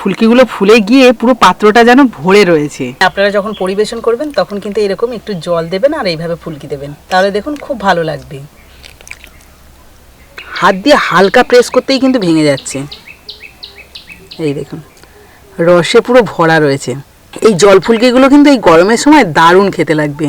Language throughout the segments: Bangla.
ফুলকিগুলো ফুলে গিয়ে পুরো পাত্রটা যেন ভরে রয়েছে। আপনারা যখন পরিবেশন করবেন, তখন কিন্তু এরকম একটু জল দেবেন আর এইভাবে ফুলকি দেবেন। তাহলে দেখুন খুব ভালো লাগবে। হাত দিয়ে হালকা প্রেস করতেই কিন্তু ভেঙে যাচ্ছে। এই দেখুন, রসে পুরো ভরা রয়েছে। এই জল ফুলকিগুলো কিন্তু এই গরমের সময় দারুণ খেতে লাগবে।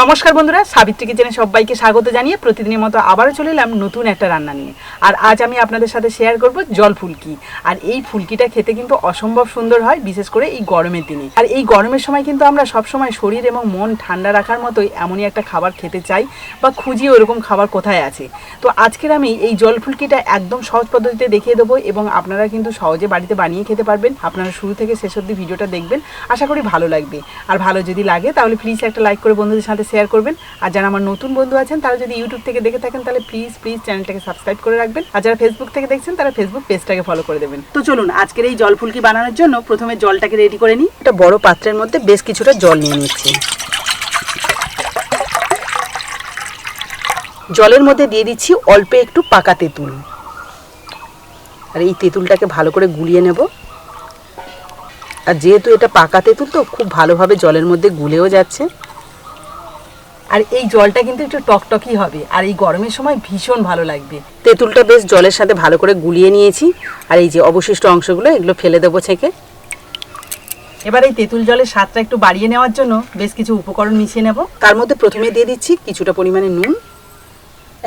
নমস্কার বন্ধুরা, সাবিত্রী কিচেনে সবাইকে স্বাগত জানিয়ে প্রতিদিনের মতো আবারও চলে এলাম নতুন একটা রান্না নিয়ে। আর আজ আমি আপনাদের সাথে শেয়ার করব জল ফুলকি। আর এই ফুলকিটা খেতে কিন্তু অসম্ভব সুন্দর হয়, বিশেষ করে এই গরমের দিনে। আর এই গরমের সময় কিন্তু আমরা সব সময় শরীর এবং মন ঠান্ডা রাখার মতোই এমনই একটা খাবার খেতে চাই বা খুঁজি ওরকম খাবার কোথায় আছে। তো আজকের আমি এই জল ফুলকিটা একদম সহজ পদ্ধতিতে দেখিয়ে দেবো এবং আপনারা কিন্তু সহজে বাড়িতে বানিয়ে খেতে পারবেন। আপনারা শুরু থেকে শেষ অবধি ভিডিওটা দেখবেন। আশা করি ভালো লাগবে। আর ভালো যদি লাগে তাহলে প্লিজ একটা লাইক করে বন্ধুদের সাথে শেয়ার করবেন। আর যারা আমার নতুন বন্ধু আছেন, তারা যদি ইউটিউব থেকে দেখে থাকেন, তাহলে প্লিজ প্লিজ চ্যানেলটাকে সাবস্ক্রাইব করে রাখবেন। আর যারা ফেসবুক থেকে দেখছেন, তারা ফেসবুক পেজটাকে ফলো করে দেবেন। তো চলুন, আজকের এই জল ফুলকি বানানোর জন্য প্রথমে জলটাকে রেডি করে নিই। একটা বড় পাত্রের মধ্যে বেশ কিছুটা জল নিয়ে নিচ্ছি। জলের মধ্যে দিয়ে দিচ্ছি অল্প একটু পাকা তেঁতুল। আর এই তেঁতুলটাকে ভালো করে গুলিয়ে নেব। আর যেহেতু এটা পাকা তেঁতুল, তো খুব ভালোভাবে জলের মধ্যে গুলেও যাচ্ছে। আর এই জলটা কিন্তু একটু টকটকই হবে। আর এই গরমের সময় ভীষণ ভালো লাগবে। তেঁতুলটা বেশ জলের সাথে ভালো করে গুলিয়ে নিয়েছি। আর এই যে অবশিষ্ট অংশগুলো এগুলো ফেলে দেবো ছেঁকে। এবার এই তেঁতুল জলের স্বাদটা একটু বাড়িয়ে নেওয়ার জন্য বেশ কিছু উপকরণ মিশিয়ে নেব। তার মধ্যে প্রথমে দিয়ে দিচ্ছি কিছুটা পরিমাণে নুন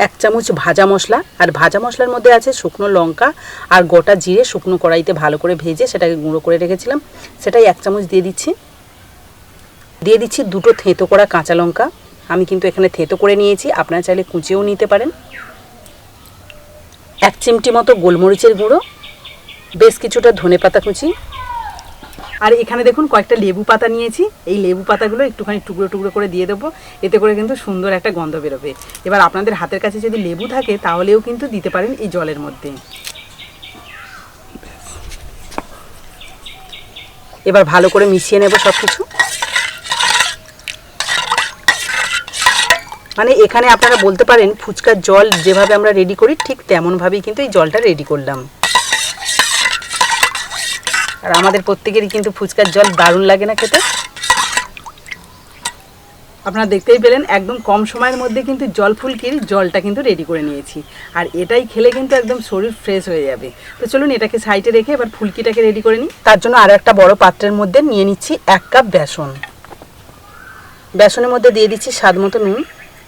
এক চামচ ভাজা মশলা। আর ভাজা মশলার মধ্যে আছে শুকনো লঙ্কা আর গোটা জিরে শুকনো কড়াইতে ভালো করে ভেজে সেটাকে গুঁড়ো করে রেখেছিলাম। সেটাই এক চামচ দিয়ে দিচ্ছি। দিয়ে দিচ্ছি দুটো থেঁতো করা কাঁচা লঙ্কা। আমি কিন্তু এখানে থেঁতো করে নিয়েছি। আপনারা চাইলে কুচিয়েও নিতে পারেন। এক চিমটি মতো গোলমরিচের গুঁড়ো, বেশ কিছুটা ধনে পাতা কুচি। আর এখানে দেখুন কয়েকটা লেবু পাতা নিয়েছি। এই লেবু পাতাগুলো একটুখানি টুকরো টুকরো করে দিয়ে দেবো। এতে করে কিন্তু সুন্দর একটা গন্ধ বেরোবে। এবার আপনাদের হাতের কাছে যদি লেবু থাকে, তাহলেও কিন্তু দিতে পারেন এই জলের মধ্যে। এবার ভালো করে মিশিয়ে নেব সব কিছু মানে এখানে আপনারা বলতে পারেন, ফুচকার জল যেভাবে আমরা রেডি করি, ঠিক তেমনভাবেই কিন্তু এই জলটা রেডি করলাম। আর আমাদের প্রত্যেকেরই কিন্তু ফুচকার জল দারুণ লাগে না খেতে। আপনারা দেখতেই পেলেন, একদম কম সময়ের মধ্যে কিন্তু জল ফুলকির জলটা কিন্তু রেডি করে নিয়েছি। আর এটাই খেলে কিন্তু একদম শরীর ফ্রেশ হয়ে যাবে। তো চলুন এটাকে সাইডে রেখে এবার ফুলকিটাকে রেডি করে নিই। তার জন্য আরও একটা বড় পাত্রের মধ্যে নিয়ে নিচ্ছি এক কাপ বেসন। বেসনের মধ্যে দিয়ে দিচ্ছি স্বাদ মতো নুন।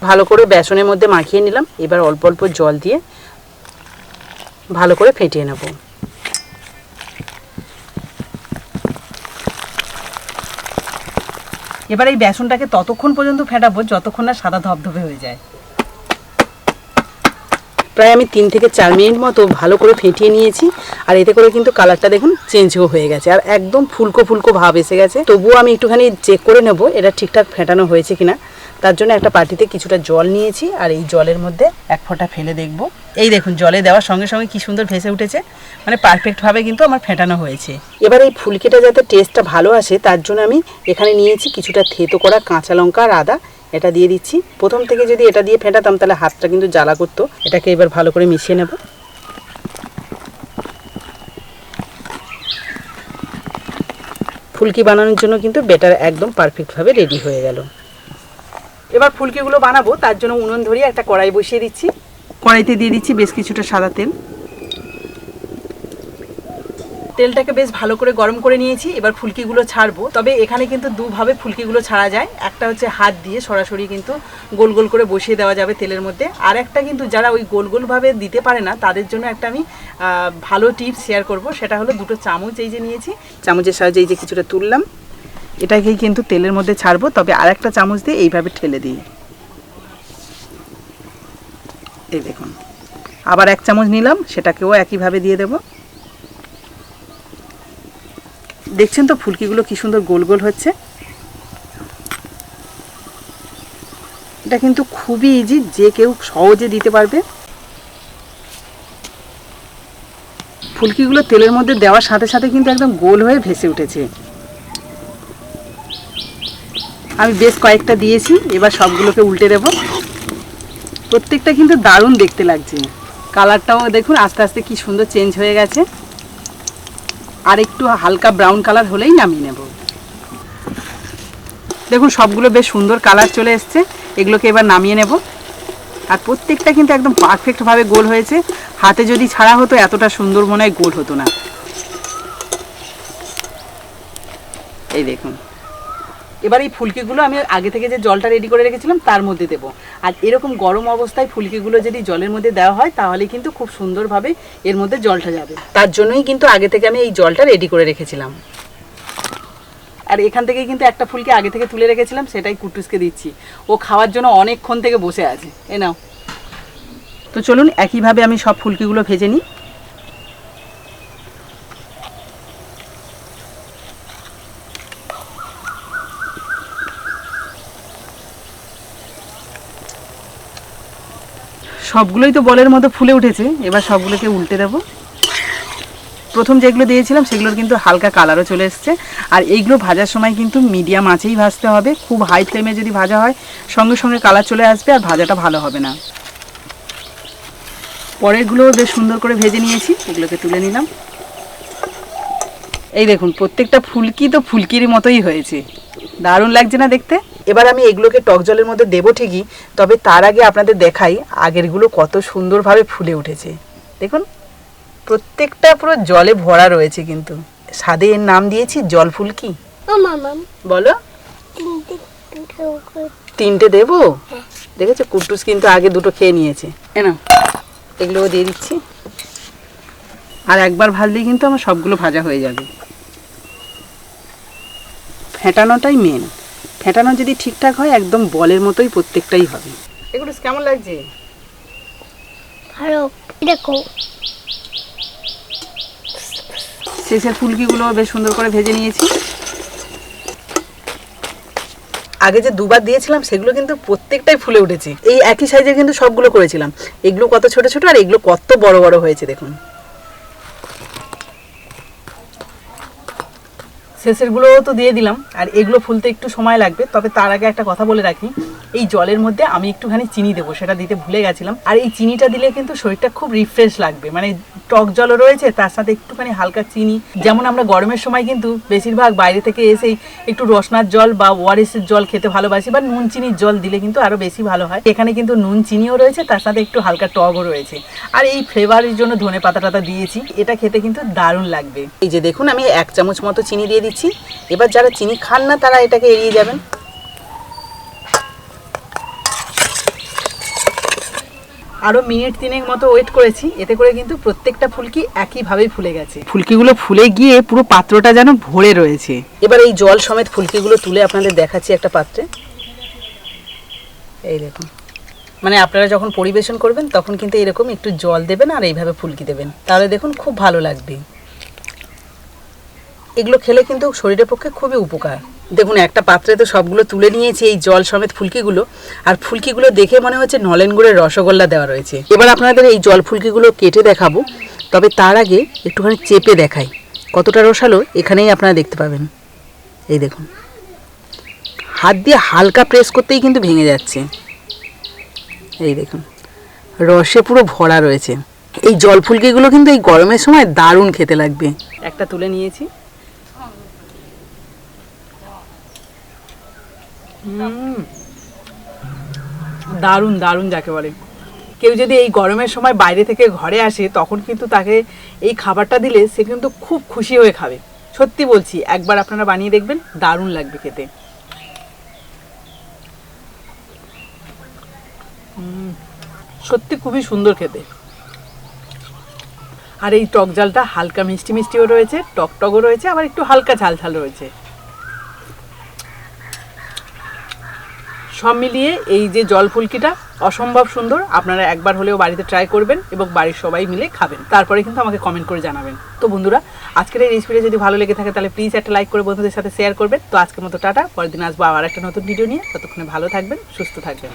ভালো করে বেসনের মধ্যে মাখিয়ে নিলাম। এবার অল্প অল্প জল দিয়ে ভালো করে ফেটিয়ে নেব। এবার এই বেসনটাকে ততক্ষণ পর্যন্ত ফেটাবো, যতক্ষণ না সাদা ধবধবে হয়ে যায়। প্রায় আমি তিন থেকে চার মিনিট মতো ভালো করে ফেটিয়ে নিয়েছি। আর এতে করে কিন্তু কালারটা দেখুন চেঞ্জও হয়ে গেছে। আর একদম ফুলকো ফুলকো ভাব এসে গেছে। তবুও আমি একটুখানি চেক করে নেব এটা ঠিকঠাক ফেটানো হয়েছে কিনা। তার জন্য একটা পাটিতে কিছুটা জল নিয়েছি আর এই জলের মধ্যে এক ফোঁটা ফেলে দেখব। এই দেখুন, জলে দেওয়ার সঙ্গে সঙ্গে কি সুন্দর ভেসে উঠেছে। মানে পারফেক্টভাবে কিন্তু আমার ফেটানো হয়েছে। এবার এই ফুলকিটা যাতে টেস্টটা ভালো আসে, তার জন্য আমি এখানে নিয়েছি কিছুটা থেতো করা কাঁচা লঙ্কা আর আদা। এটা দিয়ে দিচ্ছি। প্রথম থেকে যদি এটা দিয়ে ফেটাতাম, তাহলে হাতটা কিন্তু জ্বালা করতো। এটাকে এবার ভালো করে মিশিয়ে নেব। ফুলকি বানানোর জন্য কিন্তু বেটার একদম পারফেক্টভাবে রেডি হয়ে গেল। এবার ফুলকিগুলো বানাবো, তার জন্য উনুন ধরিয়ে একটা কড়াই বসিয়ে দিচ্ছি। কড়াইতে দিয়ে দিচ্ছি বেশ কিছুটা সাদা তেল। তেলটাকে বেশ ভালো করে গরম করে নিয়েছি, এবার ফুলকিগুলো ছাড়বো। তবে এখানে কিন্তু দুভাবে ফুলকিগুলো ছাড়া যায়। একটা হচ্ছে হাত দিয়ে সরাসরি কিন্তু গোল গোল করে বসিয়ে দেওয়া যাবে তেলের মধ্যে। আর একটা কিন্তু যারা ওই গোল গোলভাবে দিতে পারে না, তাদের জন্য একটা আমি ভালো টিপস শেয়ার করব। সেটা হলো দুটো চামচ এই যে নিয়েছি, চামচের সাহায্যে এই যে কিছুটা তুললাম। এটাকেই কিন্তু তেলের মধ্যে ছাড়বো, তবে আর একটা চামচ দিয়ে এইভাবে ঠেলে দিই। এই দেখুন। আবার এক চামচ নিলাম, সেটাকেও একইভাবে দিয়ে দেব। দেখছেন তো ফুলকিগুলো কি সুন্দর গোল গোল হচ্ছে? এটা কিন্তু খুবই ইজি যে কেউ সহজে দিতে পারবে। ফুলকিগুলো তেলের মধ্যে দেওয়ার সাথে সাথে কিন্তু একদম গোল হয়ে ভেসে উঠেছে। আমি বেশ কয়েকটা দিয়েছি, এবার সবগুলোকে উল্টে দেব। প্রত্যেকটা কিন্তু দারুণ দেখতে লাগছে। কালারটাও দেখুন, আস্তে আস্তে কি সুন্দর চেঞ্জ হয়ে গেছে। আর একটু হালকা ব্রাউন কালার হলেই নামিয়ে নেব। দেখুন, সবগুলো বেশ সুন্দর কালার চলে এসছে। এগুলোকে এবার নামিয়ে নেব। আর প্রত্যেকটা কিন্তু একদম পারফেক্টভাবে গোল হয়েছে। হাতে যদি ছাড়া হতো, এতটা সুন্দর মনে হয় গোল হতো না। এই দেখুন। এবার এই ফুলকিগুলো আমি আগে থেকে যে জলটা রেডি করে রেখেছিলাম, তার মধ্যে দেব। আর এরকম গরম অবস্থায় ফুলকিগুলো যদি জলের মধ্যে দেওয়া হয়, তাহলে কিন্তু খুব সুন্দরভাবে এর মধ্যে জলটা যাবে। তার জন্যই কিন্তু আগে থেকে আমি এই জলটা রেডি করে রেখেছিলাম। আর এখান থেকেই কিন্তু একটা ফুলকে আগে থেকে তুলে রেখেছিলাম, সেটাই কুটুসকে দিচ্ছি। ও খাওয়ার জন্য অনেকক্ষণ থেকে বসে আছে। এ নাও। তো চলুন, একইভাবে আমি সব ফুলকিগুলো ভেজে নিই। সবগুলোই তো বলের মতো ফুলে উঠেছে। এবার সবগুলোকে উল্টে দেব। প্রথম যেগুলো দিয়েছিলাম, সেগুলোর কিন্তু হালকা কালারও চলে এসছে। আর এইগুলো ভাজার সময় কিন্তু মিডিয়াম আঁচেই ভাজতে হবে। খুব হাই ফ্লেমে যদি ভাজা হয়, সঙ্গে সঙ্গে কালার চলে আসবে আর ভাজাটা ভালো হবে না। পরেরগুলোও বেশ সুন্দর করে ভেজে নিয়েছি। এগুলোকে তুলে নিলাম। এই দেখুন, প্রত্যেকটা ফুলকি তো ফুলকির মতোই হয়েছে। দারুণ লাগছে না দেখতে? এবার আমি এগুলোকে টক জলের মধ্যে দেবো ঠিকই তবে তার আগে আপনাদের দেখাই আগেরগুলো কত সুন্দরভাবে ফুলে উঠেছে। দেখুন প্রত্যেকটা পুরো জলে ভরা রয়েছে কিন্তু। স্বাদে এর নাম দিয়েছি জল ফুলকি ও বলো। তিনটে দেবো? দেখেছ কুটুস কিন্তু আগে দুটো খেয়ে নিয়েছে। এনা এগুলোও দিয়ে দিচ্ছি। আর একবার ভাজলেই কিন্তু আমার সবগুলো ভাজা হয়ে যাবে। ফেটানোটাই মেন ফেটানো যদি ঠিকঠাক হয় একদম বলের মতোই প্রত্যেকটাই হবে। এগুলো কেমন লাগছে? ভালো। দেখো। শেষের ফুলকিগুলো বেশ সুন্দর করে ভেজে নিয়েছি। আগে যে দুবার দিয়েছিলাম সেগুলো কিন্তু প্রত্যেকটাই ফুলে উঠেছে। এই একই সাইজের কিন্তু সবগুলো করেছিলাম। এগুলো কত ছোট ছোট আর এগুলো কত বড় বড় হয়েছে দেখুন। শেষেরগুলোও তো দিয়ে দিলাম, আর এগুলো ফুলতে একটু সময় লাগবে, তবে তার আগে একটা কথা বলে রাখি। এই জলের মধ্যে আমি একটুখানি চিনি দেবো, সেটা দিতে ভুলে গেছিলাম। আর এই চিনিটা দিলে কিন্তু শরীরটা খুব রিফ্রেশ লাগবে মানে টক জলও রয়েছে, তার সাথে একটুখানি হালকা চিনি। যেমন আমরা গরমের সময় কিন্তু বেশিরভাগ বাইরে থেকে এসেই একটু রসনার জল বা ওয়ারিসের জল খেতে ভালোবাসি, বা নুন চিনির জল দিলে কিন্তু আরও বেশি ভালো হয়। এখানে কিন্তু নুন চিনিও রয়েছে, তার সাথে একটু হালকা টকও রয়েছে। আর এই ফ্লেভারের জন্য ধনে পাতা টাতা দিয়েছি, এটা খেতে কিন্তু দারুণ লাগবে। এই যে দেখুন, আমি এক চামচ মতো চিনি দিয়ে দিচ্ছি এবার যারা চিনি খান না তারা এটাকে এড়িয়ে যাবেন। আরও মিনিট তিনেক মতো ওয়েট করেছি। এতে করে কিন্তু প্রত্যেকটা ফুলকি একইভাবেই ফুলে গেছে। ফুলকিগুলো ফুলে গিয়ে পুরো পাত্রটা যেন ভরে রয়েছে। এবার এই জল সমেত ফুলকিগুলো তুলে আপনাদের দেখাচ্ছি একটা পাত্রে। এই দেখুন। মানে আপনারা যখন পরিবেশন করবেন তখন কিন্তু এরকম একটু জল দেবেন আর এইভাবে ফুলকি দেবেন। তাহলে দেখুন খুব ভালো লাগবে। এগুলো খেলে কিন্তু শরীরের পক্ষে খুবই উপকার। দেখুন, একটা পাত্রে তো সবগুলো তুলে নিয়েছি, এই জল সমেত ফুলকিগুলো। আর ফুলকিগুলো দেখে মনে হচ্ছে নলেন গুড়ের রসগোল্লা দেওয়া রয়েছে। এবার আপনাদের এই জল ফুলকিগুলো কেটে দেখাবো, তবে তার আগে একটুখানি চেপে দেখাই। কতটা রসালো, এখানেই আপনারা দেখতে পাবেন। এই দেখুন। হাত দিয়ে হালকা প্রেস করতেই কিন্তু ভেঙে যাচ্ছে। এই দেখুন। রসে পুরো ভরা রয়েছে। এই জল ফুলকিগুলো কিন্তু এই গরমের সময় দারুণ খেতে লাগবে। একটা তুলে নিয়েছি। দারুণ দারুণ যাকে বলে। কেউ যদি এই গরমের সময় বাইরে থেকে ঘরে আসে, তখন কিন্তু তাকে এই খাবারটা দিলে সে কিন্তু খুব খুশি হয়ে খাবে। সত্যি বলছি, একবার আপনারা বানিয়ে দেখবেন, দারুণ লাগবে খেতে। সত্যি খুবই সুন্দর খেতে। আর এই টক জালটা হালকা মিষ্টি মিষ্টিও রয়েছে টক টকও রয়েছে, আবার একটু হালকা ঝাল ঝাল রয়েছে। সব মিলিয়ে এই যে জল ফুলকিটা অসম্ভব সুন্দর। আপনারা একবার হলেও বাড়িতে ট্রাই করবেন এবং বাড়ির সবাই মিলে খাবেন। তারপরে কিন্তু আমাকে কমেন্ট করে জানাবেন। তো বন্ধুরা, আজকের এই রেসিপিটা যদি ভালো লেগে থাকে, তাহলে প্লিজ একটা লাইক করে বন্ধুদের সাথে শেয়ার করবেন। তো আজকের মতো টাটা, পরের দিন আসব আবার একটা নতুন ভিডিও নিয়ে। ততক্ষণে ভালো থাকবেন, সুস্থ থাকবেন।